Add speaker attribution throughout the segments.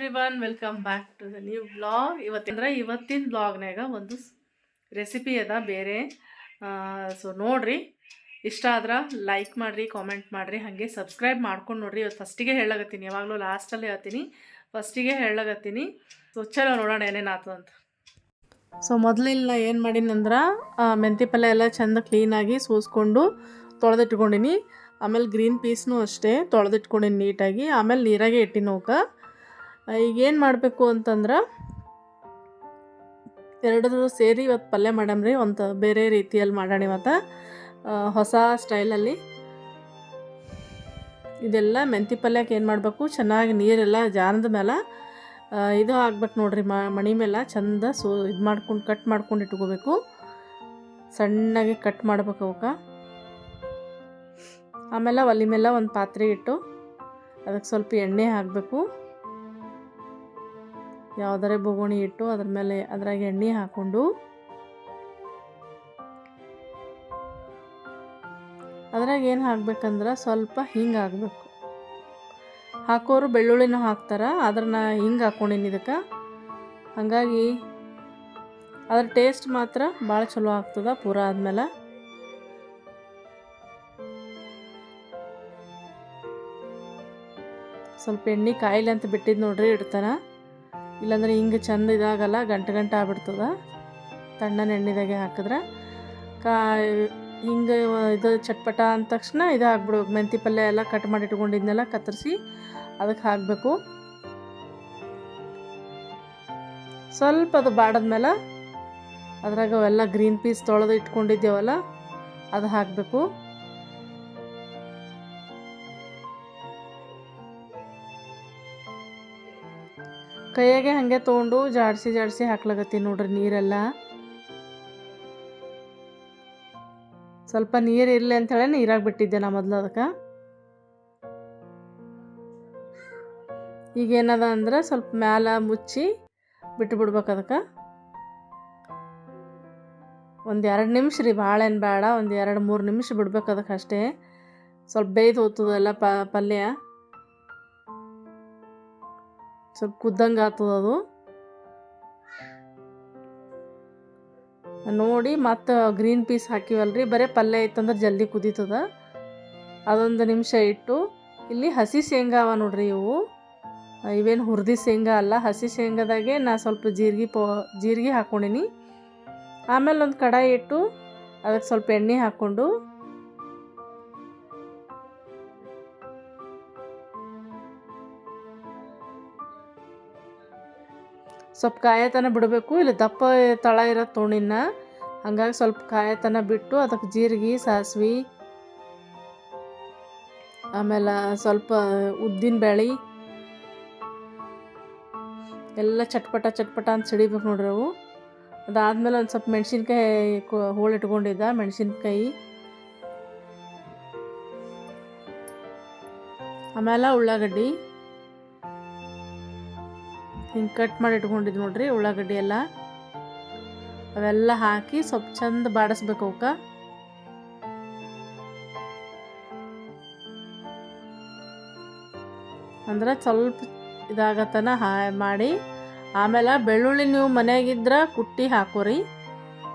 Speaker 1: Everyone welcome back to the new blog ಇವತ್ತಿಂದ್ರೆ ಇವತ್ತಿನ ಬ್ಲಾಗ್ನಾಗ ಒಂದು ರೆಸಿಪಿ ಅದ, ಬೇರೆ ಸೊ ನೋಡ್ರಿ. ಇಷ್ಟ ಆದ್ರೆ ಲೈಕ್ ಮಾಡಿರಿ ಕಾಮೆಂಟ್ ಮಾಡಿರಿ, ಹಾಗೆ ಸಬ್ಸ್ಕ್ರೈಬ್ ಮಾಡ್ಕೊಂಡು ನೋಡ್ರಿ. ಇವತ್ತು ಫಸ್ಟಿಗೆ ಹೇಳಗತ್ತೀನಿ ಯಾವಾಗಲೂ ಲಾಸ್ಟಲ್ಲಿ ಹೇಳ್ತೀನಿ. ಫಸ್ಟಿಗೆ ಹೇಳಗತ್ತೀನಿ ಸೊ ಚಲೋ ನೋಡೋಣ ಏನೇನಾಯ್ತು ಅಂತ. ಸೊ ಮೊದಲಿಲ್ಲ ನಾ ಏನು ಮಾಡೀನಿ ಅಂದ್ರೆ ಮೆಂತಿ ಪಲ್ಯ ಎಲ್ಲ ಚೆಂದ ಕ್ಲೀನಾಗಿ ಸೂಸ್ಕೊಂಡು ತೊಳೆದಿಟ್ಕೊಂಡಿನಿ. ಆಮೇಲೆ ಗ್ರೀನ್ ಪೀಸ್ನೂ ಅಷ್ಟೇ ತೊಳೆದಿಟ್ಕೊಂಡಿನಿ ನೀಟಾಗಿ. ಆಮೇಲೆ ನೀರಾಗೆ ಇಟ್ಟಿನಿ ಅವಕ್ಕೆ ಈಗ ಏನು ಮಾಡಬೇಕು ಅಂತಂದ್ರೆ ಎರಡೂ ಸೇರಿ ಇವತ್ತು ಪಲ್ಯ ಮಾಡಮ್ರಿ ಒಂದು ಬೇರೆ ರೀತಿಯಲ್ಲಿ ಮಾಡೋಣ ಇವತ್ತು. ಹೊಸ ಸ್ಟೈಲಲ್ಲಿ. ಇದೆಲ್ಲ ಮೆಂತಿ ಪಲ್ಯಕ್ಕೆ ಏನು ಮಾಡಬೇಕು? ಚೆನ್ನಾಗಿ ನೀರೆಲ್ಲ ಜಾನದ ಮೇಲೆ ಇದು ಹಾಕ್ಬೇಕು ನೋಡ್ರಿ ಮಣಿ ಮೇಲೆ ಚಂದ ಸೋ, ಇದು ಮಾಡ್ಕೊಂಡು ಕಟ್ ಮಾಡ್ಕೊಂಡು ಇಟ್ಕೋಬೇಕು. ಸಣ್ಣಗೆ ಕಟ್ ಮಾಡ್ಬೇಕು ಅವಕ್ಕೆ. ಆಮೇಲೆ ಒಲೆ ಮೇಲೆ ಒಂದು ಪಾತ್ರೆ ಇಟ್ಟು ಅದಕ್ಕೆ ಸ್ವಲ್ಪ ಎಣ್ಣೆ ಹಾಕಬೇಕು. ಯಾವುದರೇ ಬೊಗೋಣಿ ಇಟ್ಟು ಅದ್ರ ಮೇಲೆ ಅದ್ರಾಗ ಎಣ್ಣೆ ಹಾಕ್ಕೊಂಡು ಅದ್ರಾಗ ಏನು ಹಾಕ್ಬೇಕಂದ್ರೆ ಸ್ವಲ್ಪ ಹಿಂಗೆ ಹಾಕ್ಬೇಕು. ಹಾಕೋರು ಬೆಳ್ಳುಳ್ಳಿನೂ ಹಾಕ್ತಾರೆ ಆದ್ರೆ ನಾ ಹಿಂಗೆ ಹಾಕ್ಕೊಂಡಿನಿ ಇದಕ್ಕೆ. ಹಾಗಾಗಿ ಅದ್ರ ಟೇಸ್ಟ್ ಮಾತ್ರ ಭಾಳ ಚಲೋ ಆಗ್ತದ ಪೂರ ಆದ್ಮೇಲೆ. ಸ್ವಲ್ಪ ಎಣ್ಣೆ ಕಾಯಿಲೆ ಅಂತ ಬಿಟ್ಟಿದ್ದು ನೋಡ್ರಿ ಇಡ್ತಾನೆ. ಇಲ್ಲಾಂದ್ರೆ ಹಿಂಗೆ ಚಂದ ಇದಾಗಲ್ಲ, ಗಂಟು ಗಂಟು ಆಗ್ಬಿಡ್ತದ. ತಣ್ಣನ ಎಣ್ಣೆದಾಗೆ ಹಾಕಿದ್ರೆ ಕಾ ಹಿಂಗೆ ಇದು ಚಟ್ಪಟ ಅಂದ ತಕ್ಷಣ ಇದು ಹಾಕ್ಬಿಡ್ಬೇಕು ಮೆಂತಿ ಪಲ್ಯ ಎಲ್ಲ ಕಟ್ ಮಾಡಿ ಇಟ್ಕೊಂಡಿದ್ನೆಲ್ಲ ಕತ್ತರಿಸಿ ಅದಕ್ಕೆ ಹಾಕಬೇಕು. ಸ್ವಲ್ಪ ಅದು ಬಾಡದ್ಮೇಲೆ ಅದ್ರಾಗ ಅವೆಲ್ಲ ಗ್ರೀನ್ ಪೀಸ್ ತೊಳೆದು ಇಟ್ಕೊಂಡಿದ್ದೇವಲ್ಲ ಅದು ಹಾಕಬೇಕು. ಕೈಯಾಗೆ ಹಾಗೆ ತೊಗೊಂಡು ಜಾಡಿಸಿ ಜಾಡಿಸಿ ಹಾಕ್ಲಾಗತ್ತೀನಿ ನೋಡ್ರಿ ನೀರೆಲ್ಲ. ಸ್ವಲ್ಪ ನೀರು ಇರಲಿ ಅಂಥೇಳಿ ನೀರಾಗಿ ಬಿಟ್ಟಿದ್ದೆ ನಾ ಮೊದಲು ಅದಕ್ಕೆ. ಈಗೇನದ ಅಂದ್ರೆ ಸ್ವಲ್ಪ ಮ್ಯಾಲ ಮುಚ್ಚಿ ಬಿಟ್ಟು ಬಿಡ್ಬೇಕು ಅದಕ್ಕೆ. ಒಂದು ಎರಡು ನಿಮಿಷ ರೀ ಭಾಳ ಏನು ಬೇಡ ಒಂದು ಎರಡು ಮೂರು ನಿಮಿಷ ಬಿಡ್ಬೇಕು ಅದಕ್ಕೆ ಅಷ್ಟೇ. ಸ್ವಲ್ಪ ಬೇಯ್ದು ಹೋಗ್ತದಲ್ಲ ಪಲ್ಯ. ಸ್ವಲ್ಪ ಕುದ್ದಂಗೆ ಆಗ್ತದ ಅದು. ನೋಡಿ, ಮತ್ತು ಗ್ರೀನ್ ಪೀಸ್ ಹಾಕಿವಲ್ರಿ. ಬರೀ ಪಲ್ಯ ಇತ್ತಂದ್ರೆ ಜಲ್ದಿ ಕುದೀತದ. ಅದೊಂದು ನಿಮಿಷ ಇಟ್ಟು, ಇಲ್ಲಿ ಹಸಿ ಶೇಂಗಾ ಅವ ನೋಡ್ರಿ ಇವು. ಇವೇನು ಹುರಿದಿ ಶೇಂಗಾ ಅಲ್ಲ. ಹಸಿ ಶೇಂಗಾದಾಗೆ ನಾ ಸ್ವಲ್ಪ ಜೀರಿಗೆ ಪೋ, ಜೀರಿಗೆ ಹಾಕ್ಕೊಂಡಿನಿ ಆಮೇಲೆ ಒಂದು ಕಡಾಯಿ ಇಟ್ಟು ಅದಕ್ಕೆ ಸ್ವಲ್ಪ ಎಣ್ಣೆ ಹಾಕ್ಕೊಂಡು ಸ್ವಲ್ಪ ಕಾಯತನ ಬಿಡಬೇಕು. ಇಲ್ಲಿ ದಪ್ಪ ತಳ ಇರೋ ತೋಣಿನ. ಹಂಗಾಗಿ ಸ್ವಲ್ಪ ಕಾಯತನ ಬಿಟ್ಟು ಅದಕ್ಕೆ ಜೀರಿಗೆ, ಸಾಸ್ವೆ, ಆಮೇಲೆ ಸ್ವಲ್ಪ ಉದ್ದಿನ ಬೇಳೆ, ಎಲ್ಲ ಚಟ್ಪಟ ಚಟ್ಪಟ ಅಂತ ಸಿಡಿಬೇಕು ನೋಡ್ರಿ ಅವು. ಅದಾದ್ಮೇಲೆ ಒಂದು ಸ್ವಲ್ಪ ಮೆಣಸಿನ್ಕಾಯಿ ಹೋಳು ಇಟ್ಕೊಂಡಿದ್ದ, ಮೆಣಸಿನ್ಕಾಯಿ. ಆಮೇಲೆ ಉಳ್ಳಾಗಡ್ಡಿ. ಹಿಂಗೆ ಕಟ್ ಮಾಡಿ ಇಟ್ಕೊಂಡಿದ್ದು ನೋಡ್ರಿ ಉಳ್ಳಾಗಡ್ಡಿ ಎಲ್ಲ. ಅವೆಲ್ಲ ಹಾಕಿ ಸ್ವಲ್ಪ ಚಂದ ಬಾಡಿಸ್ಬೇಕು ಅವಕ್ಕೆ ಅಂದ್ರೆ ಸ್ವಲ್ಪ ಇದಾಗತನ ಹಾ ಮಾಡಿ. ಆಮೇಲೆ ಬೆಳ್ಳುಳ್ಳಿ ನೀವು ಮನೆಯಾಗಿದ್ರೆ ಕುಟ್ಟಿ ಹಾಕೋರಿ.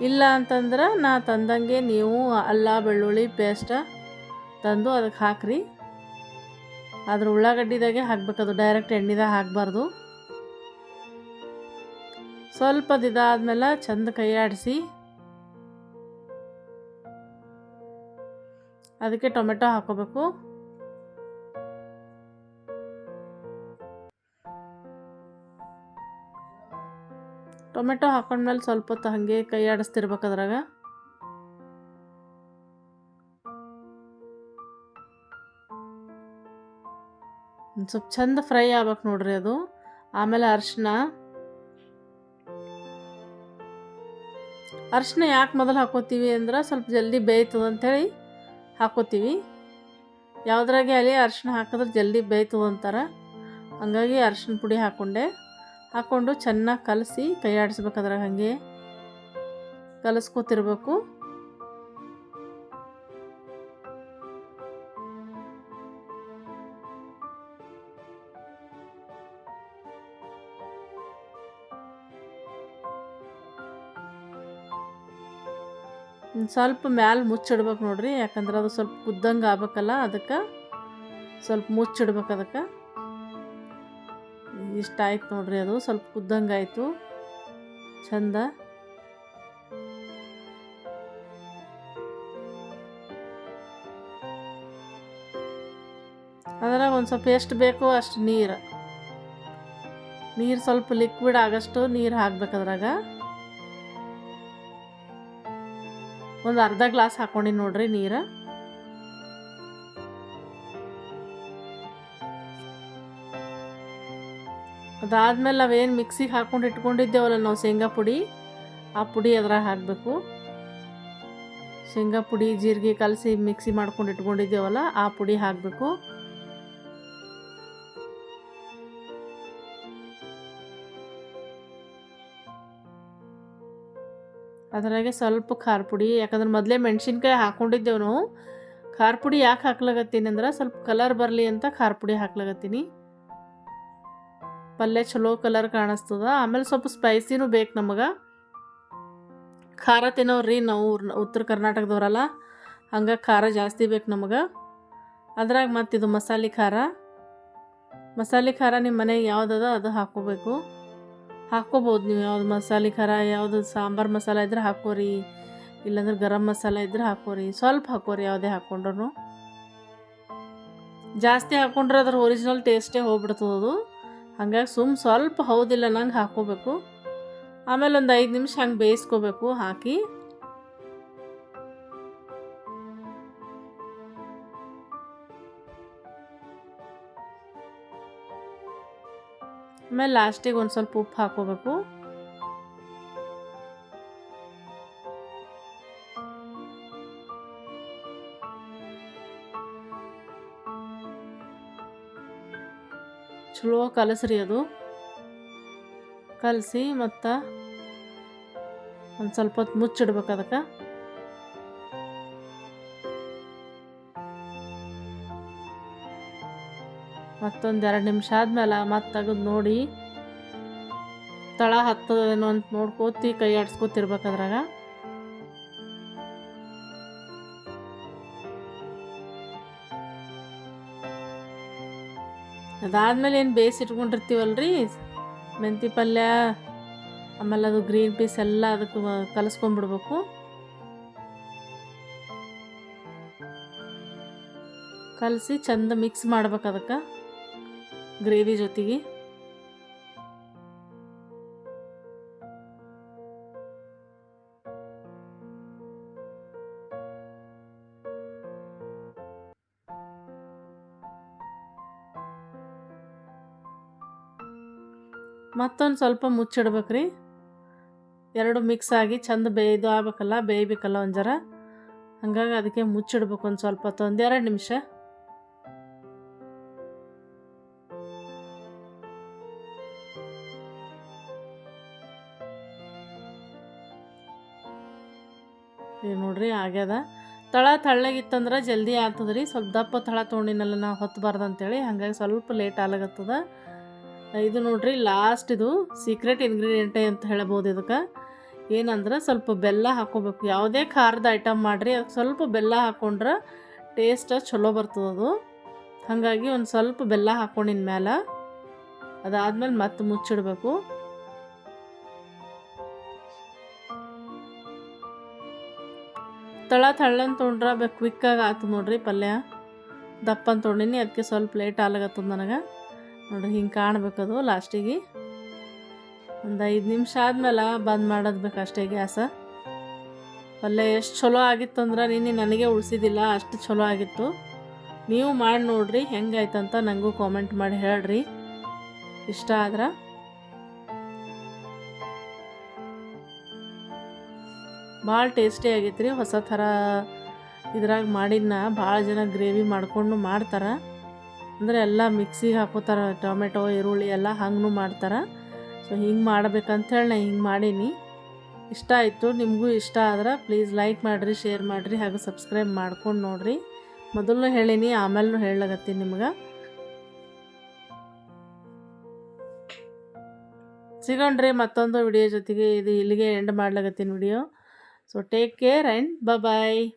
Speaker 1: ಇಲ್ಲ ಅಂತಂದ್ರೆ ನಾ ತಂದಂಗೆ ನೀವು ಅಲ್ಲ, ಬೆಳ್ಳುಳ್ಳಿ, ಪೇಸ್ಟ್ ತಂದು ಅದಕ್ಕೆ ಹಾಕ್ರಿ. ಅದ್ರ ಉಳ್ಳಾಗಡ್ಡಿದಾಗೆ ಹಾಕ್ಬೇಕದು, ಡೈರೆಕ್ಟ್ ಎಣ್ಣೆದಾಗ ಹಾಕಬಾರ್ದು. ಸ್ವಲ್ಪ ಚಂದ ಕೈ ಆಡಿಸಿ ಅದಕ್ಕೆ ಟೊಮೆಟೊ ಹಾಕೋಬೇಕು. ಟೊಮೆಟೊ ಹಾಕೊಂಡ್ಮೇಲೆ ಸ್ವಲ್ಪ ಹೊತ್ತು ಹಾಗೆ ಕೈ ಆಡಿಸ್ತಿರ್ಬೇಕು ಅದ್ರಾಗ ಸ್ವಲ್ಪ ಚಂದ ಫ್ರೈ ಆಗ್ಬೇಕು ನೋಡ್ರಿ ಅದು. ಆಮೇಲೆ ಅರಿಶಿನ ಅರಿಶಿನ ಯಾಕೆ ಮೊದಲು ಹಾಕೋತೀವಿ ಅಂದ್ರೆ ಸ್ವಲ್ಪ ಜಲ್ದಿ ಬೇಯ್ತದ ಅಂಥೇಳಿ ಹಾಕೋತೀವಿ. ಯಾವುದ್ರಾಗೆ ಅಲ್ಲಿ ಅರಿಶಿನ ಹಾಕಿದ್ರೆ ಜಲ್ದಿ ಬೇಯ್ತದೆ ಅಂತಾರೆ, ಹಂಗಾಗಿ ಅರಿಶಿನ ಪುಡಿ ಹಾಕ್ಕೊಂಡೆ ಹಾಕ್ಕೊಂಡು ಚೆನ್ನಾಗಿ ಕಲಸಿ ಕೈ ಹಾಗೆ. ಕಲಿಸ್ಕೊತಿರ್ಬೇಕು. ಸ್ವಲ್ಪ ಮ್ಯಾಲೆ ಮುಚ್ಚಿಡ್ಬೇಕು ನೋಡ್ರಿ, ಯಾಕಂದ್ರೆ ಅದು ಸ್ವಲ್ಪ ಕುದ್ದಂಗೆ ಆಗ್ಬೇಕಲ್ಲ ಅದಕ್ಕೆ. ಸ್ವಲ್ಪ ಮುಚ್ಚಿಡ್ಬೇಕು ಅದಕ್ಕೆ. ಇಷ್ಟ ಆಯ್ತು ನೋಡ್ರಿ ಅದು, ಸ್ವಲ್ಪ ಕುದ್ದಂಗೆ ಆಯಿತು. ಚಂದ. ಅದ್ರಾಗ ಒಂದು ಸ್ವಲ್ಪ ಎಷ್ಟು ಬೇಕೋ ಅಷ್ಟು ನೀರು. ನೀರು ಸ್ವಲ್ಪ ಲಿಕ್ವಿಡ್ ಆಗಷ್ಟು ನೀರು ಹಾಕ್ಬೇಕು ಅದ್ರಾಗ. ಒಂದು ಅರ್ಧ ಗ್ಲಾಸ್ ಹಾಕೊಂಡಿ ನೋಡ್ರಿ ನೀರು. ಅದಾದ್ಮೇಲೆ ನಾವೇನು ಮಿಕ್ಸಿಗೆ ಹಾಕ್ಕೊಂಡು ಇಟ್ಕೊಂಡಿದ್ದೇವಲ್ಲ ನಾವು ಶೇಂಗಾ ಪುಡಿ, ಆ ಪುಡಿ ಅದ್ರಾಗ ಹಾಕಬೇಕು. ಶೇಂಗಾ ಪುಡಿ, ಜೀರಿಗೆ ಕಲಸಿ ಮಿಕ್ಸಿ ಮಾಡ್ಕೊಂಡು ಇಟ್ಕೊಂಡಿದ್ದೇವಲ್ಲ, ಆ ಪುಡಿ ಹಾಕಬೇಕು. ಅದ್ರಾಗೆ ಸ್ವಲ್ಪ ಖಾರ ಪುಡಿ, ಯಾಕಂದ್ರೆ ಮೊದಲೇ ಮೆಣಸಿನ್ಕಾಯಿ ಹಾಕ್ಕೊಂಡಿದ್ದೆವು ನಾವು ಖಾರ ಪುಡಿ ಯಾಕೆ ಹಾಕ್ಲಾಗತ್ತೀನಿ ಅಂದ್ರೆ ಸ್ವಲ್ಪ ಕಲರ್ ಬರಲಿ ಅಂತ ಖಾರ ಪುಡಿ ಹಾಕ್ಲಾಗತ್ತೀನಿ ಪಲ್ಯ ಚಲೋ ಕಲರ್ ಕಾಣಿಸ್ತದ, ಆಮೇಲೆ ಸ್ವಲ್ಪ ಸ್ಪೈಸಿನೂ ಬೇಕು ನಮಗೆ. ಖಾರ ತಿನ್ನೋರಿ ನಾವು ಉತ್ತರ ಕರ್ನಾಟಕದವರಲ್ಲ, ಹಂಗೆ ಖಾರ ಜಾಸ್ತಿ ಬೇಕು ನಮಗೆ. ಅದ್ರಾಗ ಮತ್ತಿದು ಮಸಾಲೆ ಖಾರ. ಮಸಾಲೆ ಖಾರ ನಿಮ್ಮ ಮನೆಗೆ ಯಾವುದದ ಅದು ಹಾಕ್ಕೋಬೇಕು. ಹಾಕ್ಕೋಬೋದು ನೀವು ಯಾವ್ದು ಮಸಾಲೆ ಖಾರ, ಯಾವುದು ಸಾಂಬಾರು ಮಸಾಲೆ ಇದ್ರೆ ಹಾಕೋರಿ ಇಲ್ಲಾಂದ್ರೆ ಗರಂ ಮಸಾಲೆ ಇದ್ರೆ ಹಾಕೋರಿ ಸ್ವಲ್ಪ ಹಾಕೋರಿ ಯಾವುದೇ ಹಾಕ್ಕೊಂಡ್ರು ಜಾಸ್ತಿ ಹಾಕ್ಕೊಂಡ್ರೆ ಅದ್ರ ಒರಿಜಿನಲ್ ಟೇಸ್ಟೇ ಅದು. ಹಂಗಾಗಿ ಸುಮ್ ಸ್ವಲ್ಪ ಹೌದಿಲ್ಲ ನಂಗೆ ಹಾಕ್ಕೋಬೇಕು. ಆಮೇಲೆ ಒಂದು ಐದು ನಿಮಿಷ ಹಂಗೆ ಬೇಯಿಸ್ಕೋಬೇಕು, ಹಾಕಿ. ಆಮೇಲೆ ಲಾಸ್ಟಿಗೆ ಒಂದು ಸ್ವಲ್ಪ ಉಪ್ಪು ಹಾಕ್ಕೋಬೇಕು ಚಲೋ ಕಲಸ್ರಿ ಅದು. ಕಲಸಿ ಮತ್ತು ಒಂದು ಸ್ವಲ್ಪ ಹೊತ್ತು ಮುಚ್ಚಿಡ್ಬೇಕು ಅದಕ್ಕೆ. ಮತ್ತೊಂದು ಎರಡು ನಿಮಿಷ ಆದ್ಮೇಲೆ ಮತ್ತೆ ತೆಗೆದು ನೋಡಿ. ತಳ ಹತ್ತದೇನೋ ಅಂತ ನೋಡ್ಕೋತಿ, ಕೈ ಆಡ್ಸ್ಕೊತಿರ್ಬೇಕು ಅದ್ರಾಗ ಅದಾದ್ಮೇಲೆ ಏನು ಬೇಯಿಸಿ ಇಟ್ಕೊಂಡಿರ್ತೀವಲ್ರಿ? ಮೆಂತಿ ಪಲ್ಯ, ಆಮೇಲೆ ಅದು ಗ್ರೀನ್ ಪೀಸ್ ಎಲ್ಲ ಅದಕ್ಕೆ ಕಲಸ್ಕೊಂಡ್ಬಿಡ್ಬೇಕು ಕಲಸಿ ಚಂದ ಮಿಕ್ಸ್ ಮಾಡ್ಬೇಕು ಅದಕ್ಕೆ. ಗ್ರೇವಿ ಜೊತೆಗೆ. ಮತ್ತೊಂದು ಸ್ವಲ್ಪ ಮುಚ್ಚಿಡ್ಬೇಕ್ರಿ. ಎರಡು ಮಿಕ್ಸ್ ಆಗಿ ಚಂದ ಬೇಯ್ದು ಆಗ್ಬೇಕಲ್ಲ, ಬೇಯ್ಬೇಕಲ್ಲ ಒಂದು ಜರ. ಹಂಗಾಗಿ ಅದಕ್ಕೆ ಮುಚ್ಚಿಡ್ಬೇಕು ಒಂದು ಸ್ವಲ್ಪ ಹೊತ್ತು ಒಂದೆರಡು ನಿಮಿಷ. ಈಗ ನೋಡ್ರಿ ಆಗ್ಯದ. ತಳ ತಳ್ಳಗಿತ್ತಂದ್ರೆ ಜಲ್ದಿ ಆಗ್ತದ ರೀ ಸ್ವಲ್ಪ ದಪ್ಪ ತಳ ತೊಗೊಂಡಿನಲ್ಲ, ನಾವು ಹೊತ್ತಬಾರ್ದು ಅಂತೇಳಿ ಹಾಗಾಗಿ ಸ್ವಲ್ಪ ಲೇಟ್ ಆಗ್ಲಾಗತ್ತದ ಇದು ನೋಡ್ರಿ ಲಾಸ್ಟ್ ಇದು ಸೀಕ್ರೆಟ್ ಇಂಗ್ರೀಡಿಯೆಂಟೇ ಅಂತ ಹೇಳ್ಬೋದು ಇದಕ್ಕೆ. ಏನಂದ್ರೆ ಸ್ವಲ್ಪ ಬೆಲ್ಲ ಹಾಕೋಬೇಕು. ಯಾವುದೇ ಖಾರದ ಐಟಮ್ ಮಾಡಿರಿ ಅದಕ್ಕೆ ಸ್ವಲ್ಪ ಬೆಲ್ಲ ಹಾಕ್ಕೊಂಡ್ರೆ ಟೇಸ್ಟ್ ಚಲೋ ಬರ್ತದ ಅದು. ಹಾಗಾಗಿ ಒಂದು ಸ್ವಲ್ಪ ಬೆಲ್ಲ ಹಾಕ್ಕೊಂಡಿನ ಮೇಲೆ ಅದಾದ್ಮೇಲೆ ಮತ್ತೆ ಮುಚ್ಚಿಡ್ಬೇಕು. ತಳ ತಳ್ಳನ್ ತೊಗೊಂಡ್ರೆ ಕ್ವಿಕ್ಕಾಗಿ ಆಯ್ತು ನೋಡ್ರಿ ಪಲ್ಯ. ದಪ್ಪನ್ ತೊಗೊಂಡಿನಿ ಅದಕ್ಕೆ ಸ್ವಲ್ಪ ಲೇಟ್ ಆಗ್ಲಾಗತ್ತದ ನನಗೆ. ನೋಡ್ರಿ ಹಿಂಗೆ ಕಾಣ್ಬೇಕದು ಲಾಸ್ಟಿಗೆ. ಒಂದು ಐದು ನಿಮಿಷ ಆದ್ಮೇಲೆ ಬಂದ್ ಮಾಡೋದು ಬೇಕು ಅಷ್ಟೇ ಗ್ಯಾಸ. ಪಲ್ಯ ಎಷ್ಟು ಚಲೋ ಆಗಿತ್ತಂದ್ರೆ ನೀನು ನನಗೆ ಉಳಿಸಿದಿಲ್ಲ, ಅಷ್ಟು ಚಲೋ ಆಗಿತ್ತು. ನೀವು ಮಾಡಿ ನೋಡ್ರಿ ಹೆಂಗಾಯ್ತಂತ ನನಗೂ ಕಾಮೆಂಟ್ ಮಾಡಿ ಹೇಳ್ರಿ. ಇಷ್ಟ ಆದ್ರೆ. ಭಾಳ ಟೇಸ್ಟಿ ಆಗೈತೆ ರೀ ಹೊಸ ಥರ ಇದ್ರಾಗ ಮಾಡಿದ್ನ. ಭಾಳ ಜನ ಗ್ರೇವಿ ಮಾಡ್ಕೊಂಡು ಮಾಡ್ತಾರೆ. ಅಂದರೆ ಎಲ್ಲ ಮಿಕ್ಸಿಗೆ ಹಾಕೋತಾರೆ, ಟೊಮೆಟೊ, ಈರುಳ್ಳಿ ಎಲ್ಲ ಹಂಗೂ ಮಾಡ್ತಾರೆ. ಸೊ ಹಿಂಗೆ ಮಾಡಬೇಕಂಥೇಳಿ ನಾ ಹಿಂಗೆ ಮಾಡೀನಿ. ಇಷ್ಟ ಆಯಿತು, ನಿಮಗೂ ಇಷ್ಟ ಆದ್ರೆ ಪ್ಲೀಸ್ ಲೈಕ್ ಮಾಡಿರಿ, ಶೇರ್ ಮಾಡಿರಿ, ಹಾಗೂ ಸಬ್ಸ್ಕ್ರೈಬ್ ಮಾಡ್ಕೊಂಡು ನೋಡಿರಿ. ಮೊದಲು ಹೇಳೀನಿ ಆಮೇಲೂ ಹೇಳಗತ್ತೀನಿ ನಿಮ್ಗೆ. ಸಿಗೋಣ್ರಿ ಮತ್ತೊಂದು ವಿಡಿಯೋ ಜೊತೆಗೆ, ಇದು ಇಲ್ಲಿಗೆ end ಮಾಡ್ಲಾಗತ್ತೀನಿ video. So take care and bye bye.